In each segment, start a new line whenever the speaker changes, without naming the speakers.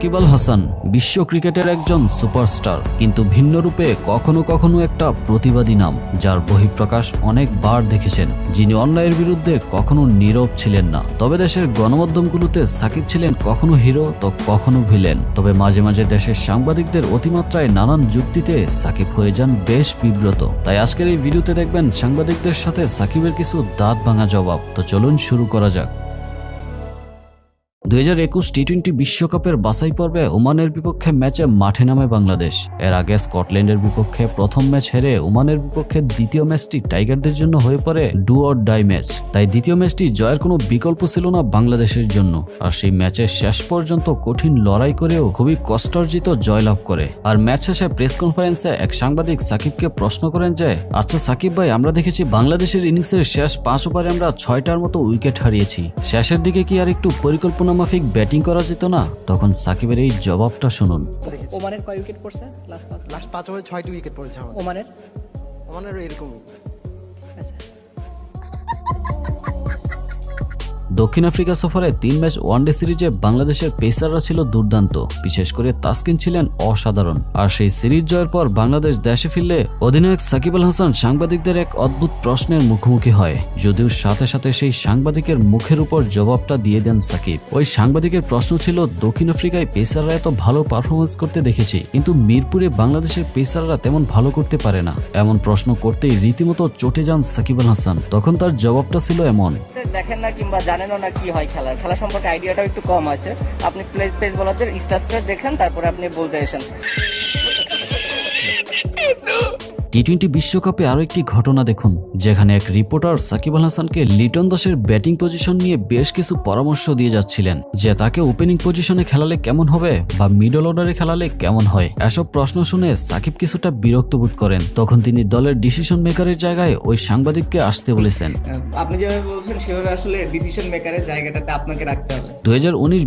সাকিব হাসান বিশ্ব ক্রিকেটের একজন সুপারস্টার, কিন্তু ভিন্ন রূপে কখনো কখনো একটা প্রতিবাদী নাম, যার বহিঃপ্রকাশ অনেকবার দেখেছেন, যিনি অন্যায়ের বিরুদ্ধে কখনো নীরব ছিলেন না। তবে দেশের গণমাধ্যমগুলোতে সাকিব ছিলেন কখনো হিরো, তো কখনো ভিলেন। তবে মাঝে মাঝে দেশের সাংবাদিকদের অতিমাত্রায় নানান যুক্তিতে সাকিব হয়ে যান বেশ বিব্রত। তাই আজকের এই ভিডিওতে দেখবেন সাংবাদিকদের সাথে সাকিবের কিছু দাঁত ভাঙা জবাব। তো চলুন শুরু করা যাক। দুই হাজার একুশ টি টোয়েন্টি বিশ্বকাপের বাছাই পর্বে ওমানের বিপক্ষে ম্যাচে মাঠে নামে বাংলাদেশ। এর আগে স্কটল্যান্ডের বিপক্ষে প্রথম ম্যাচ হেরে ওমানের বিপক্ষে দ্বিতীয় ম্যাচটি টাইগারদের জন্য হয়ে পড়ে ডু অর ডাই ম্যাচ। তাই দ্বিতীয় ম্যাচটি জয়ের কোনো বিকল্প ছিল না বাংলাদেশের জন্য। আর সেই ম্যাচের শেষ পর্যন্ত কঠিন লড়াই করেও খুবই কষ্টার্জিত জয়লাভ করে। আর ম্যাচ শেষে প্রেস কনফারেন্সে এক সাংবাদিক সাকিবকে প্রশ্ন করেন যে আচ্ছা সাকিব ভাই, আমরা দেখেছি বাংলাদেশের ইনিংসের শেষ পাঁচ ওভারে আমরা ছয়টার মতো উইকেট হারিয়েছি। শেষের দিকে কি আর একটু পরিকল্পনা মাফিক ব্যাটিং করা যেত না তখন সাকিবের এই জবাবটা শুনুন।
ওমানের কয় উইকেট পড়ছে লাস্ট পাঁচ?
লাস্ট পাঁচ ওভারে ছয়টি উইকেট পড়েছে
ওমানের?
ওমানের এরকমই
আচ্ছা।
দক্ষিণ আফ্রিকা সফরে তিন ম্যাচ ওয়ানডে সিরিজে বাংলাদেশের পেসাররা ছিল দুর্দান্ত। বিশেষ করে তাসকিন ছিলেন অসাধারণ। আর সেই সিরিজ জয়ের পর বাংলাদেশ দেশে ফিরলে অধিনায়ক সাকিব আল হাসান সাংবাদিকদের এক অদ্ভুত প্রশ্নের মুখোমুখি হয়। যদিও সাথে সাথে সেই সাংবাদিকের মুখের উপর জবাবটা দিয়ে দেন সাকিব। ওই সাংবাদিকের প্রশ্ন ছিল, দক্ষিণ আফ্রিকায় পেসাররা এত ভালো পারফরমেন্স করতে দেখেছি, কিন্তু মিরপুরে বাংলাদেশের পেসাররা তেমন ভালো করতে পারে না। এমন প্রশ্ন করতেই রীতিমতো চটে যান সাকিব আল হাসান। তখন তার জবাবটা ছিল এমন।
দেখেন না কিংবা জানেনও না কি হয় খেলার? খেলা সম্পর্কে আইডিয়াটাও একটু কম আছে। আপনি প্লেস পেস বলারদের স্টাস্টার দেখেন, তারপরে আপনি বলতে এসেন
টি টোয়েন্টি বিশ্বকাপে আরও একটি ঘটনা দেখুন যেখানে এক রিপোর্টার সাকিব আল হাসানকে লিটন দাসের ব্যাটিং পজিশন নিয়ে বেশ কিছু পরামর্শ দিয়ে যাচ্ছিলেন যে তাকে ওপেনিং পজিশনে খেলালে কেমন হবে বা মিডল অর্ডারে খেলালে কেমন হয়। এসব প্রশ্ন শুনে সাকিব কিছুটা বিরক্ত বোধ করেন। তখন তিনি দলের ডিসিশন মেকারের জায়গায় ওই সাংবাদিককে আসতে বলেছেন।
আপনি যেভাবে বলছেন সেভাবে আসলে ডিসিশন মেকারের জায়গাটাতে আপনাকে রাখতে হবে।
দুই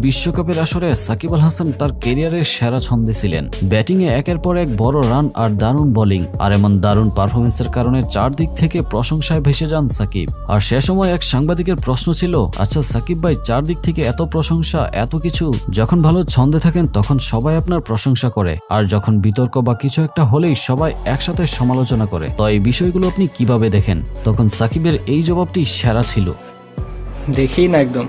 বিশ্বকাপের আসরে সাকিব আল হাসান তার কেরিয়ারের সেরা ছন্দে ছিলেন। ব্যাটিংয়ে একের পর এক বড় রান আর দারুণ বোলিং আর এমন দারুণ পারফরমেন্সের কারণে চারদিক থেকে প্রশংসায় ভেসে যান সাকিব। আর সে সময় এক সাংবাদিকের প্রশ্ন ছিল আচ্ছা সাকিব ভাই, চারদিক থেকে এত প্রশংসা, এত কিছু? যখন ভালো ছন্দে থাকেন, তখন সবাই আপনার প্রশংসা করে। আর যখন বিতর্ক বা কিছু একটা হলেই সবাই একসাথে সমালোচনা করে। তো এই বিষয়গুলো আপনি কীভাবে দেখেন? তখন সাকিবের এই জবাবটি সেরা ছিল।
দেখি না একদম।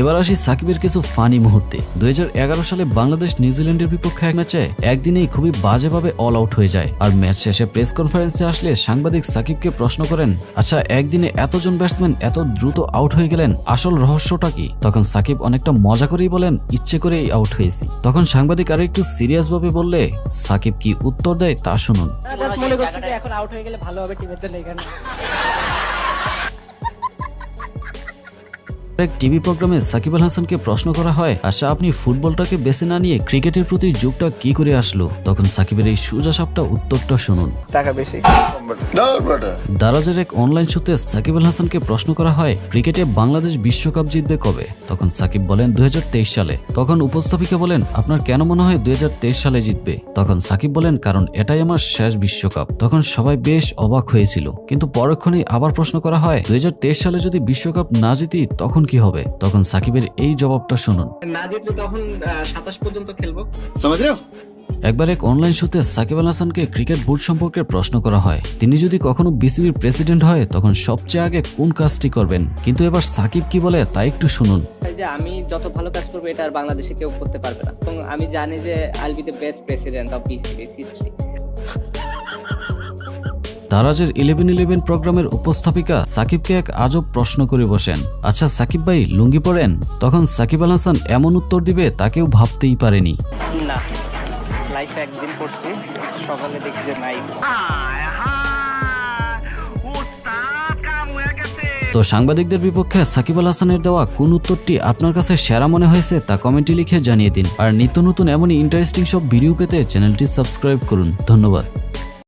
এবার আসি সাকিবের কিছু ফানি মুহূর্তে। দুই হাজার এগারো সালে বাংলাদেশ নিউজিল্যান্ডের বিপক্ষে এক ম্যাচে একদিনেই খুবই বাজেভাবে অল আউট হয়ে যায়। আর ম্যাচ শেষে প্রেস কনফারেন্সে আসলে সাংবাদিক সাকিবকে প্রশ্ন করেন আচ্ছা একদিনে এতজন ব্যাটসম্যান এত দ্রুত আউট হয়ে গেলেন, আসল রহস্যটা কি? তখন সাকিব অনেকটা মজা করেই বলেন, ইচ্ছে করেই আউট হয়েছি। তখন সাংবাদিক আরও একটু সিরিয়াস ভাবে বললে, সাকিব কি উত্তর দেয় তা শুনুন।
এখন আউট হয়ে গেলে ভালো হবে টিমের জন্য এখানে।
এক টিভি প্রোগ্রামে সাকিব আল হাসানকে প্রশ্ন করা হয় আচ্ছা আপনি ফুটবলটাকে বেছে না নিয়ে ক্রিকেটের প্রতি যুগটা কি করে আসলো? তখন সাকিবের এই সোজা সাপটা উত্তরটা শুনুন।
টাকা বেশি।
দারাজের এক অনলাইন শোতে সাকিব আল হাসানকে প্রশ্ন করা হয় ক্রিকেটে বাংলাদেশ বিশ্বকাপ জিতবে কবে? তখন সাকিব বলেন দুই হাজার তেইশ সালে। তখন উপস্থাপিকা বলেন আপনার কেন মনে হয় দুই হাজার তেইশ সালে জিতবে? তখন সাকিব বলেন কারণ এটাই আমার শেষ বিশ্বকাপ। তখন সবাই বেশ অবাক হয়েছিল। কিন্তু পরক্ষণেই আবার প্রশ্ন করা হয় দুই হাজার তেইশ সালে যদি বিশ্বকাপ না জিতি তখন কি হবে? তখন সাকিবের এই জবাবটা শুনুন।
না জিতলে তখন সাতাশ পর্যন্ত খেলব।
একবার এক অনলাইন শোতে সাকিব আল হাসানকে ক্রিকেট বোর্ড সম্পর্কে প্রশ্ন করা হয়। তিনি যদি কখনো বিসিবির প্রেসিডেন্ট হয় তখন সবচেয়ে আগে কোন কাজটি করবেন? কিন্তু এবার সাকিব কি বলে তা একটু শুনুন।
যে আমি যত ভালো কাজ করব এটা আর বাংলাদেশে কেউ করতে পারবে না। এবং আমি জানি যে I'll be the best president of BCB's history
দারাজের eleven eleven প্রোগ্রামের উপস্থাপিকা সাকিবকে এক আজব প্রশ্ন করে বসেন। আচ্ছা সাকিব ভাই লুঙ্গি পরেন? তখন সাকিব আল হাসান এমন উত্তর দিবে তাকেও ভাবতেই পারেনি।
না লাইফে একদিন করছি সকালে দেখি যে নাই।
তো সাংবাদিকদের বিপক্ষে সাকিব আল হাসানের দেওয়া কোন উত্তরটি আপনার কাছে সেরা মনে হয়েছে তা কমেন্টে লিখে জানিয়ে দিন। আর নিত্য নতুন এমনই ইন্টারেস্টিং সব ভিডিও পেতে চ্যানেলটি সাবস্ক্রাইব করুন। ধন্যবাদ।